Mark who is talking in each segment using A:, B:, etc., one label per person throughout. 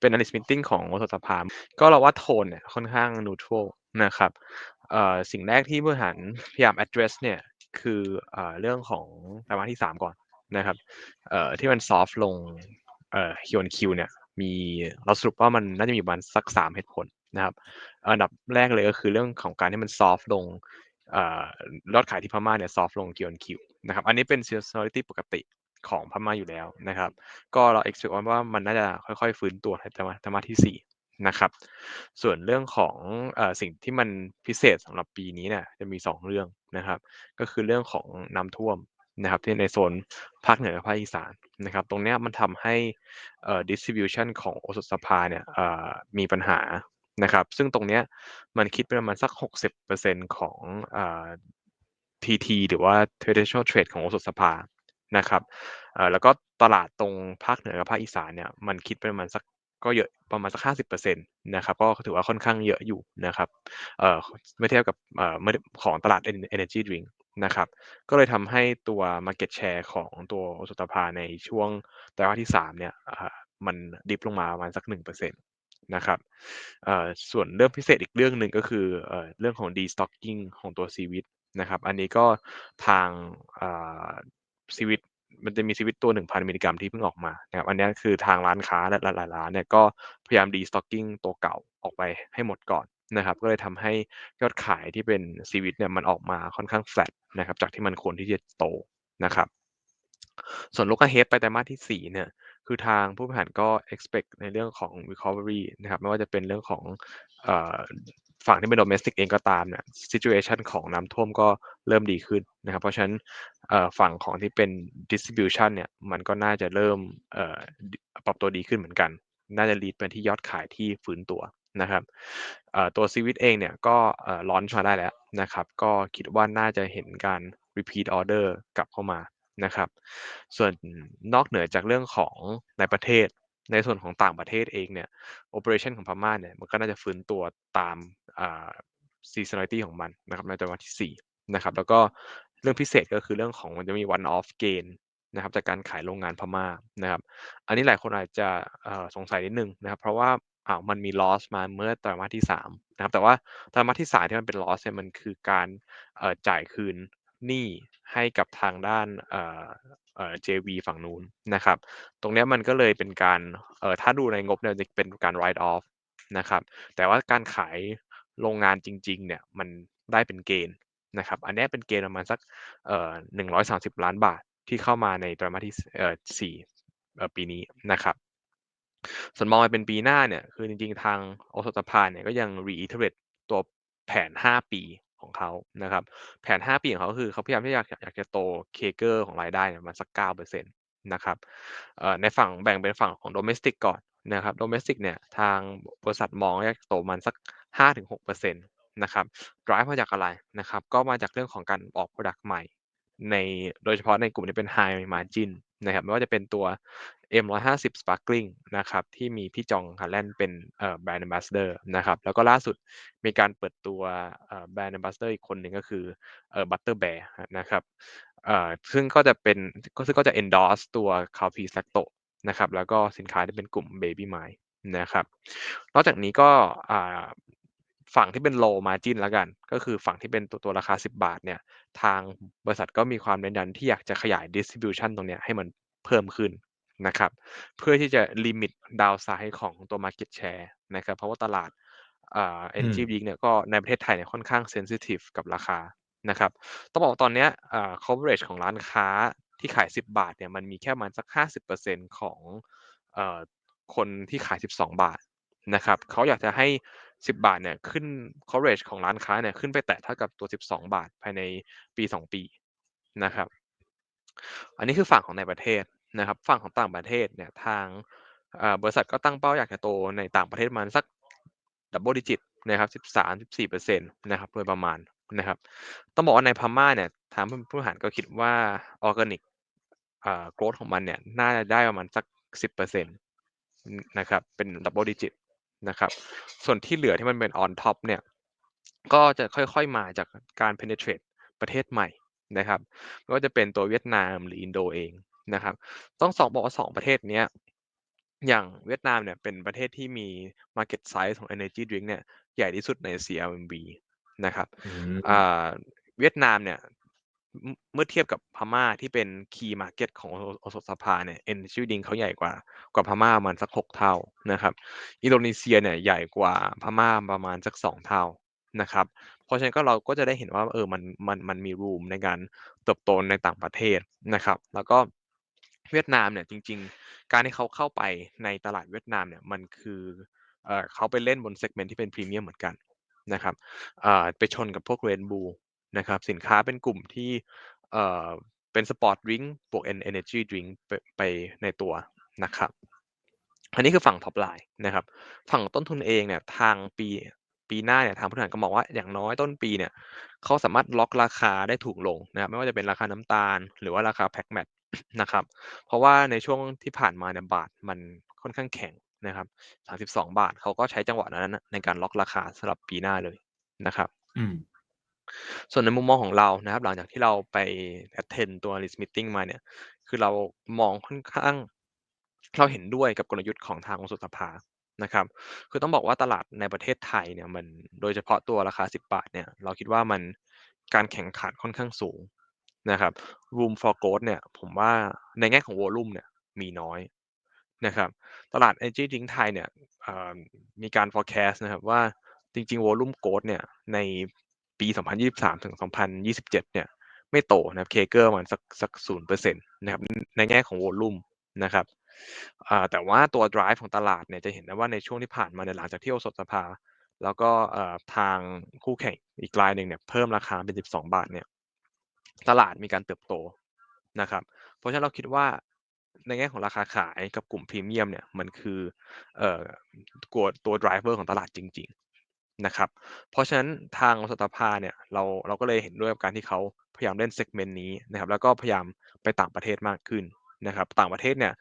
A: เป็น analyst meeting ของโอสถสภาก็เราว่าโทนเนี่ยค่อนข้าง neutral นะครับสิ่งแรกที่บริหารพยายาม address เนี่ยคือเอ่อเรื่องของไตรมาสที่ 3 ก่อนนะครับที่มัน soft ลงเอ่อ Q on Q เนี่ยมีเราสรุปว่ามันน่าจะมีประมาณสัก 3 เหตุผลนะครับอันดับแรกเลยก็คือเรื่องของการที่มัน soft ลงยอดขายที่พม่าเนี่ย soft ลง Q on Q นะครับอันนี้เป็น seasonality ปกติ ของพม่าอยู่แล้วนะครับ ก็เรา expect ว่ามันน่าจะค่อยๆ ฟื้นตัวในไตรมาสไตรมาสที่ 4 นะครับ ส่วนเรื่องของอสิ่งที่มันพิเศษสำหรับปีนี้เนี่ยจะมี 2 เรื่องนะครับ ก็คือเรื่องของน้ำท่วมนะครับที่ในโซนภาคเหนือกับภาคอีสานนะครับ ตรงเนี้ยมันทำให้ distribution ของโอสถสภาเนี่ยมีปัญหานะครับ ซึ่งตรงเนี้ยมันคิดเป็นประมาณสัก 60%ของอ TT หรือว่า traditional trade ของโอสถสภา นะครับแล้วก็ตลาดตรงภาคเหนือกับภาคอีสานเนี่ยมันคิดเป็นประมาณสักก็เยอะประมาณสัก50%นตนะครับก็ถือว่าค่อนข้างเยอะอยู่นะครับเอ่อเมื่อเทียบกับเอ่อของตลาด energy drink นะครับก็เลยทำให้ตัว market share ของตัวโอสถสภาในช่วงไตรมาสที่3เนี่ยมันดิฟลงมาประมาณสัก1%นะครับส่วนเรื่องพิเศษอีกเรื่องหนึ่งก็คือเอเรื่องของ destocking ของตัวซีวิตนะครับ อันนี้ก็ทาง ซีวิตมันจะมีซีวิตตัว 1,000 มิลลิกรัมที่เพิ่งออกมานะครับอันนี้คือทางร้านค้าและหลายร้านเนี่ยก็พยายาม destocking ตัวเก่าออกไปให้หมดก่อนนะครับก็เลยทำให้ยอดขายที่เป็นซีวิตเนี่ยมันออกมาค่อนข้าง flat นะครับจากที่มันควรที่จะโตนะครับส่วน look ahead ไปไตรมาสที่ 4 เนี่ยคือทางผู้บริหารก็ expect ในเรื่องของ recovery นะครับไม่ว่าจะเป็นเรื่องของ ฝั่งที่เป็น domestic เองก็ตามเนี่ย situation ของน้ำท่วมก็เริ่มดีขึ้นนะครับ เพราะฉะนั้นฝั่งของที่เป็น distribution เนี่ยมันก็น่าจะเริ่มปรับตัวดีขึ้นเหมือนกัน น่าจะ lead ไปที่ยอดขายที่ฟื้นตัวนะครับตัวซีวิตเองเนี่ยก็เอ่อ launch มาได้แล้วนะครับ ก็คิดว่าน่าจะเห็นการ repeat order กลับเข้ามานะครับ ส่วนนอกเหนือจากเรื่องของในประเทศ ในส่วนของต่างประเทศเองเนี่ย operation ของพม่าเนี่ยมันก็น่าจะฟื้นตัวตามอ่า seasonality ของมันนะครับในไตรมาสที่4นะครับแล้วก็เรื่องพิเศษก็คือเรื่องของมันจะมี one off gain นะครับจากการขายโรงงานพม่านะครับอันนี้หลายคนอาจจะสงสัยนิดนึงนะครับเพราะว่าอ้าวมันมี loss มาเมื่อไตรมาสที่3นะครับแต่ว่าไตรมาสที่3ที่มันเป็น loss เนี่ยมันคือการจ่ายคืนหนี้ให้กับทางด้าน เอ่อ JV ฝั่งนู้นนะครับ ตรงเนี้ยมันก็เลยเป็นการเอ่อถ้าดูในงบเนี่ยจะเป็นการ write off นะครับ แต่ว่าการขายโรงงานจริงๆเนี่ยมันได้เป็นเกณฑ์นะครับ อันนี้เป็นเกณฑ์ประมาณสักเอ่อ130ล้านบาทที่เข้ามาในไตรมาสที่เอ่อ4เอ่อปีนี้นะครับส่วนมองไปเป็นปีหน้าเนี่ยคือจริงๆ ทางอสถสภาเนี่ยก็ยัง reiterate ตัวแผน 5 ปี ของเขานะครับ แผน 5 ปีของเขาคือเขาพยายามที่อยากอยากจะโตเคเกอร์ของรายได้เนี่ยประมาณสัก9%นะครับในฝั่งแบ่งเป็นฝั่งของโดเมสติกก่อนนะครับโดเมสติกเนี่ยทางบริษัทมองอยากโตมันสัก 5-6%นะครับ drive มาจากอะไรนะครับ ก็มาจากเรื่องของการออก product ใหม่ ในโดยเฉพาะในกลุ่มที่เป็น high margin นะครับไม่ว่าจะเป็นตัว M150 Sparkling นะครับที่มีพี่จองฮันแลนด์เป็นเอ่อ brand ambassador นะครับแล้วก็ล่าสุดมีการเปิดตัวเอ่อ brand ambassador อีกคนหนึ่งก็คือเอ่อ Butter Bear นะครับซึ่งก็จะเป็นก็ซึ่งก็จะ endorse ตัว Cowpea Lacto นะครับแล้วก็สินค้าที่เป็นกลุ่ม Baby m i นะครับนอกจากนี้ก็ ฝั่งที่เป็น low margin แล้วกัน ก็คือฝั่งที่เป็นตัวตัวราคา 10 บาทเนี่ยทางบริษัทก็มีความเน้นยันที่อยากจะขยาย distribution ตรงเนี้ยให้มันเพิ่มขึ้นนะครับเพื่อที่จะลิมิตดาวไซด์ของตัว market share นะครับเพราะว่าตลาดอ่า energy drink เนี่ยก็ในประเทศไทยเนี่ยค่อนข้าง sensitive กับราคานะครับต้องบอกว่าตอนเนี้ยอ่า coverage ของร้านค้าที่ขาย 10 บาทเนี่ยมันมีแค่ประมาณสัก 50%ของเอ่อคนที่ขาย 12 บาทนะครับเขาอยากจะให้ 10 บาทเนี่ยขึ้น coverage ของร้านค้าเนี่ยขึ้นไปแตะเท่ากับตัว 12 บาทภายในปี 2 ปีนะครับ อันนี้คือฝั่งของในประเทศนะครับ ฝั่งของต่างประเทศเนี่ยทางบริษัทก็ตั้งเป้าอยากจะโตในต่างประเทศมาณสัก double digit นะครับ 13-14%นต์นะครับโดยประมาณนะครับ ต้องบอกว่าในพม่าเนี่ยทางผู้บริหารก็คิดว่า organic อ่า growth ของมันเนี่ยน่าจะได้ประมาณสัก 10%นะครับ เป็น double digit นะครับ ส่วนที่เหลือที่มันเป็น on top เนี่ยก็จะค่อยๆมาจากการ penetrate ประเทศใหม่นะครับไม่ว่าจะเป็นตัวเวียดนามหรืออินโดเองนะครับ ต้องสองบอกว่าสองประเทศเนี้ยอย่างเวียดนามเนี่ยเป็นประเทศที่มี market size ของ energy drink เนี่ยใหญ่ที่สุดใน CLMV นะครับ
B: อื
A: อ่
B: มา
A: เวียดนามเนี่ย เมื่อเทียบกับพม่าที่เป็น key market ของโออสถสภาเนี่ย energy drink เขาใหญ่กว่ากว่าพม่าประมาณสัก6เท่านะครับ อินโดนีเซียเนี่ยใหญ่กว่าพม่าประมาณสัก2เท่านะครับ เพราะฉะนั้นก็เราก็จะได้เห็นว่าเออมันมันมันมี room ในการเติบโตในต่างประเทศนะครับ แล้วก็เวียดนามเนี่ยจริง ๆ การที่เขาเข้าไปในตลาดเวียดนามเนี่ยมันคือเออเขาไปเล่นบน segment ที่เป็น premium เหมือนกันนะครับอ่าไปชนกับพวก Red Bull น นะครับ สินค้าเป็นกลุ่มที่เอ่อเป็น sport drink บวก en- energy drink ไปไปในตัวนะครับอันนี้คือฝั่ง top line นะครับ ฝั่งต้นทุนเองเนี่ยทางปีปีหน้าเนี่ยทางผู้บริหารก็มองว่าอย่างน้อยต้นปีเนี่ยเขาสามารถล็อกราคาได้ถูกลงนะครับไม่ว่าจะเป็นราคาน้ำตาล หรือว่าราคาแพ็คแมทนะครับ เพราะว่าในช่วงที่ผ่านมาเนี่ยบาทมันค่อนข้างแข็งนะครับ32บาทเขาก็ใช้จังหวะนั้นในการล็อกราคาสำหรับปีหน้าเลยนะครับ
B: อืม
A: ส่วนในมุมมองของเรานะครับ หลังจากที่เราไป attend ตัว list meeting มาเนี่ย คือเรามองค่อนข้าง เราเห็นด้วยกับกลยุทธ์ของทางองค์สุสภานะครับ คือต้องบอกว่าตลาดในประเทศไทยเนี่ยมันโดยเฉพาะตัวราคา 10 บาทเนี่ย เราคิดว่ามันการแข่งขันค่อนข้างสูงนะครับ room for growth เนี่ย ผมว่าในแง่ของ volume เนี่ยมีน้อยนะครับตลาด energy drink ไทยเนี่ยมีการ forecast นะครับว่าจริงๆ volume growth เนี่ยใน ปี 2023 ถึง 2027 เนี่ยไม่โตนะครับ CAGR ประมาณสักสัก0%นย์เปอร์เซ็นต์นะครับในแง่ของ volume นะครับแต่ว่าตัว drive ของตลาดเนี่ยจะเห็นได้ว่าในช่วงที่ผ่านมาเนี่ยหลังจากที่โอสถสภา แล้วก็ทางคู่แข่งอีกรายหนึ่งเนี่ยเพิ่มราคาเป็น 12 บาทเนี่ยตลาดมีการเติบโตนะครับ เพราะฉะนั้นเราคิดว่าในแง่ของราคาขายกับกลุ่มพรีเมียมเนี่ยมันคือเอ่อตัวตัว driver ของตลาดจริงๆ นะครับ เพราะฉะนั้นทางสตภาเนี่ยเราเราก็เลยเห็นด้วยกับการที่เขาพยายามเล่น segment นี้นะครับ แล้วก็พยายามไปต่างประเทศมากขึ้นนะครับ ต่างประเทศเนี่ย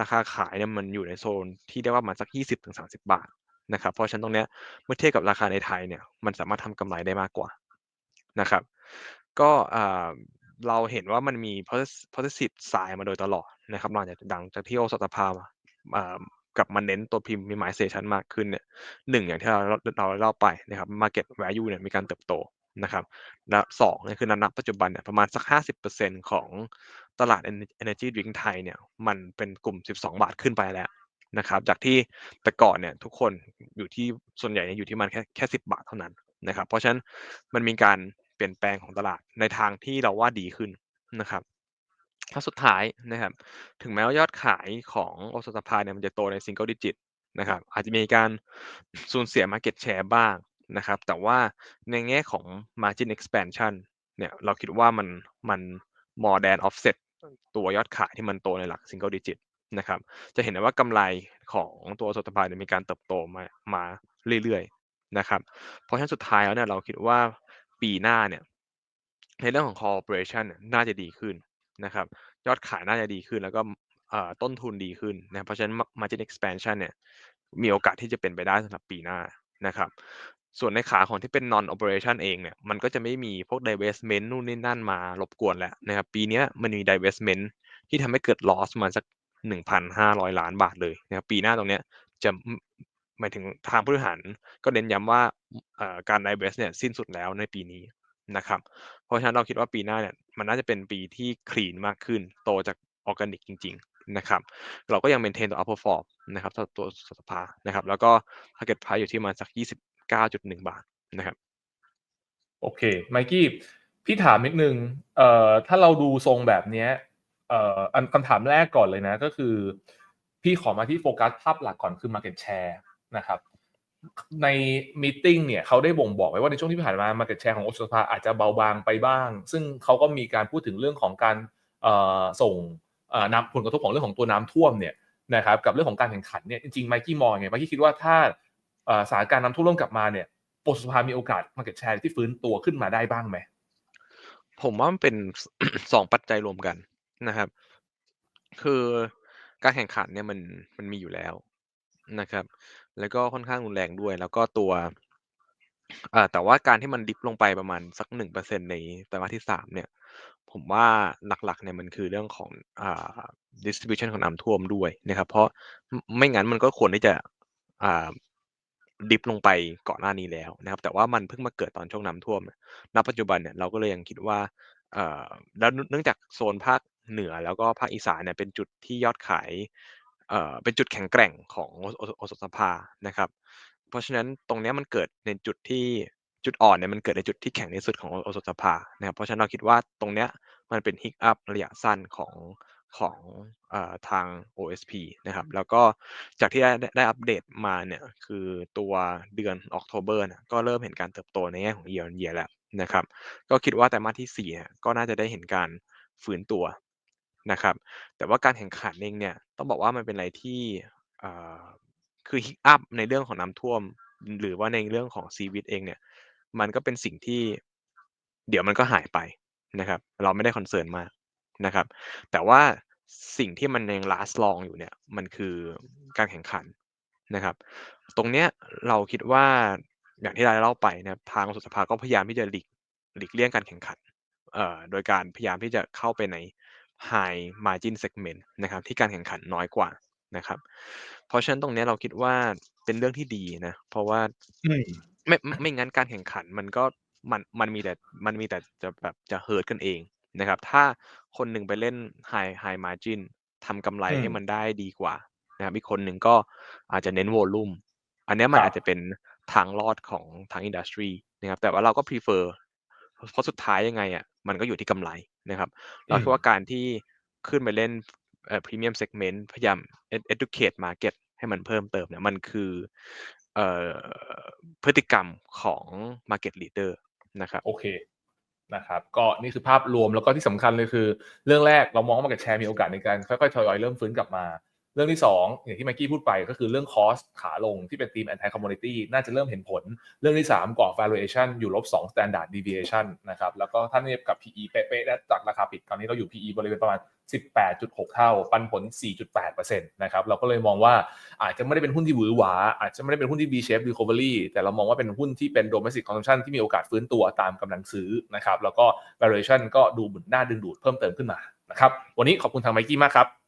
A: ราคาขายเนี่ยมันอยู่ในโซนที่เรียกว่ามาสัก 20-30 บาทนะครับ เพราะฉะนั้นตรงเนี้ยเมื่อเทียบกับราคาในไทยเนี่ยมันสามารถทำกำไรได้มากกว่านะครับ ก็เราเห็นว่ามันมี positive sign มาโดยตลอดนะครับหลังจากดังจากที่โอสถสภามา กลับมาเน้นตัว premiumization มากขึ้นเนี่ยหนึ่งอย่างที่เราเราเล่าไปนะครับ market value เนี่ยมีการเติบโตนะครับและสองเนี่ยคือณปัจจุบันเนี่ยประมาณสัก 50%ของตลาด ener- energy drink ไทยเนี่ยมันเป็นกลุ่ม 12 บาทขึ้นไปแล้วนะครับจากที่แต่ก่อนเนี่ยทุกคนอยู่ที่ส่วนใหญ่เนี่ยอยู่ที่มันแค่แค่10บาทเท่านั้นนะครับ เพราะฉะนั้นมันมีการเปลี่ยนแปลงของตลาดในทางที่เราว่าดีขึ้นนะครับ แล้วสุดท้ายนะครับ ถึงแม้ว่ายอดขายของโอสถสภาเนี่ยมันจะโตใน single digit นะครับ อาจจะมีการสูญเสีย market share บ้างนะครับ แต่ว่าในแง่ของ margin expansion เนี่ยเราคิดว่ามันมัน more than offset ตัวยอดขายที่มันโตในหลัก single digit นะครับ จะเห็นได้ว่ากำไรของตัวโอสถสภาเนี่ยมีการเติบโตมามาเรื่อยๆนะครับ เพราะฉะนั้นสุดท้ายแล้วเนี่ยเราคิดว่าปีหน้าเนี่ยในเรื่องของ corporation เนี่ยน่าจะดีขึ้น นะครับ ยอดขายน่าจะดีขึ้น แล้วก็ต้นทุนดีขึ้นนะเพราะฉะนั้น margin expansion เนี่ยมีโอกาสที่จะเป็นไปได้สำหรับปีหน้านะครับส่วนในขาของที่เป็น non operation เองเนี่ยมันก็จะไม่มีพวก divestment นู่นนี่นั่นมารบกวนแล้วนะครับปีนี้มันมี divestment ที่ทำให้เกิด loss มาสัก 1,500 ล้านบาทเลยนะครับปีหน้าตรงเนี้ยจะหมายถึงทางผู้บริหารก็เน้นย้ำว่าการ divest เนี่ยสิ้นสุดแล้วในปีนี้ นะครับ เพราะฉะนั้นเราคิดว่าปีหน้าเนี่ยมันน่าจะเป็นปีที่คลีนมากขึ้น โตจากออร์แกนิกจริง ๆ นะครับ เราก็ยัง maintain ตัว upper form นะครับตัวตัวสภานะครับ แล้วก็ target price อยู่ที่มาสัก 29.1 บาทนะครับ
B: โอเค ไมกี้ พี่ถามนิดนึง เอ่อ ถ้าเราดูทรงแบบเนี้ย เอ่ออันคำถามแรกก่อนเลยนะ ก็คือ พี่ขอมาที่โฟกัสภาพหลักก่อนคือ market share นะครับ ในมีติ้งเนี่ยเขาได้บ่งบอกไว้ว่าในช่วงที่ผ่านมา market share ของโอสถสภาอาจจะเบาบางไปบ้าง ซึ่งเขาก็มีการพูดถึงเรื่องของการส่งน้ำผลกระทบของเรื่องของตัวน้ำท่วมเนี่ยนะครับกับเรื่องของการแข่งขันเนี่ยจริงๆไมกี้มองไงไมกี้คิดว่าถ้าสถานการณ์น้ำท่วมเริ่มกลับมาเนี่ยโอสถสภามีโอกาส market share ที่ฟื้นตัวขึ้นมาได้บ้างไหม
A: ผมว่ามันเป็นสองปัจจัยรวมกันนะครับ คือการแข่งขันเนี่ยมันมันมีอยู่แล้วนะครับ แล้วก็ค่อนข้างรุนแรงด้วย แล้วก็ตัว อ่า แต่ว่าการที่มันดิปลงไปประมาณสัก 1%ในไตรมาสที่ 3 เนี่ย ผมว่าหลักๆเนี่ยมันคือเรื่องของอ่า distribution ของน้ำท่วมด้วยนะครับ เพราะไม่งั้นมันก็ควรที่จะอ่าดิปลงไปก่อนหน้านี้แล้วนะครับ แต่ว่ามันเพิ่งมาเกิดตอนช่วงน้ำท่วมณปัจจุบันเนี่ยเราก็เลยยังคิดว่าแล้วเนื่องจากโซนภาคเหนือแล้วก็ภาคอีสานเนี่ยเป็นจุดที่ยอดขาย เป็นจุดแข็งแกร่งของโอโอสถสภานะครับ เพราะฉะนั้นตรงนี้มันเกิดในจุดที่จุดอ่อนเนี่ยมันเกิดในจุดที่แข็งที่สุดของโอสถสภานะครับ เพราะฉะนั้นเราคิดว่าตรงเนี้ยมันเป็น hiccup ระยะสั้นของของอทาง OSP นะครับ แล้วก็จากที่ได้ได้อัปเดตมาเนี่ยคือตัวเดือน October เนี่ยก็เริ่มเห็นการเติบโตในแง่ของ year on year แล้วนะครับ ก็คิดว่าไตรมาที่4เนี่ยก็น่าจะได้เห็นการฟื้นตัว นะครับ แต่ว่าการแข่งขันเองเนี่ย ต้องบอกว่ามันเป็นอะไรที่เอ่อคือ hiccup ในเรื่องของน้ำท่วม หรือว่าในเรื่องของซีวิตเองเนี่ย มันก็เป็นสิ่งที่เดี๋ยวมันก็หายไปนะครับ เราไม่ได้คอนเซิร์นมากนะครับ แต่ว่าสิ่งที่มันยัง last long อยู่เนี่ย มันคือการแข่งขันนะครับ ตรงเนี้ยเราคิดว่าอย่างที่เราได้เล่าไปนะทางสุสภาก็พยายามที่จะหลีกหลีกเลี่ยงการแข่งขันเอ่อโดยการพยายามที่จะเข้าไปใน high margin segment นะครับที่การแข่งขันน้อยกว่านะครับ เพราะฉะนั้นตรงเนี้ยเราคิดว่าเป็นเรื่องที่ดีนะ เพราะว่า
B: อืม
A: ไม่ไม่ไม่งั้นการแข่งขันมันก็มันมันมีแต่มันมีแต่จะแบบจะ hurt กันเองนะครับ ถ้าคนหนึ่งไปเล่น high high margin ทำกำไร
B: อืม
A: ให้มันได้ดีกว่านะครับอีกคนหนึ่งก็อาจจะเน้น volume อันเนี้ยมัน
B: ครับ
A: อาจจะเป็นทางรอดของทาง industry นะครับแต่ว่าเราก็ prefer เพราะสุดท้ายยังไงอะมันก็อยู่ที่กำไร นะครับเราคิดว่าการที่ขึ้นไปเล่นเอ่อ premium segment พยายาม ed- educate market ให้มันเพิ่มเติมเนี่ยมันคือเอ่อพฤติกรรมของ market leader นะครับ
B: โอเคนะครับก็นี่คือภาพรวมแล้วก็ที่สำคัญเลยคือ เรื่องแรกเรามองว่า market share มีโอกาสในการค่อยๆทยอยเริ่มฟื้นกลับมา เรื่องที่สองอย่างที่เมื่อกี้พูดไปก็คือเรื่อง cost ขาลงที่เป็น theme anti commodity น่าจะเริ่มเห็นผล เรื่องที่สามก่อ valuation อยู่ลบ2 standard deviation นะครับแล้วก็ถ้าเทียบกับ PE เป๊ะๆและจากราคาปิดตอนนี้เราอยู่ PE บริเวณประมาณ 18.6 เท่า ปันผล 4.8%นะครับเราก็เลยมองว่าอาจจะไม่ได้เป็นหุ้นที่หวือหวา อาจจะไม่ได้เป็นหุ้นที่ V shape recovery แต่เรามองว่าเป็นหุ้นที่เป็น domestic consumption ที่มีโอกาสฟื้นตัวตามกำลังซื้อนะครับแล้วก็ valuation ก็ดูเหมือนน่าดึงดูดเพิ่มเติมขึ้นมานะครับวันนี้ขอบคุณทางไมกี้มากครับ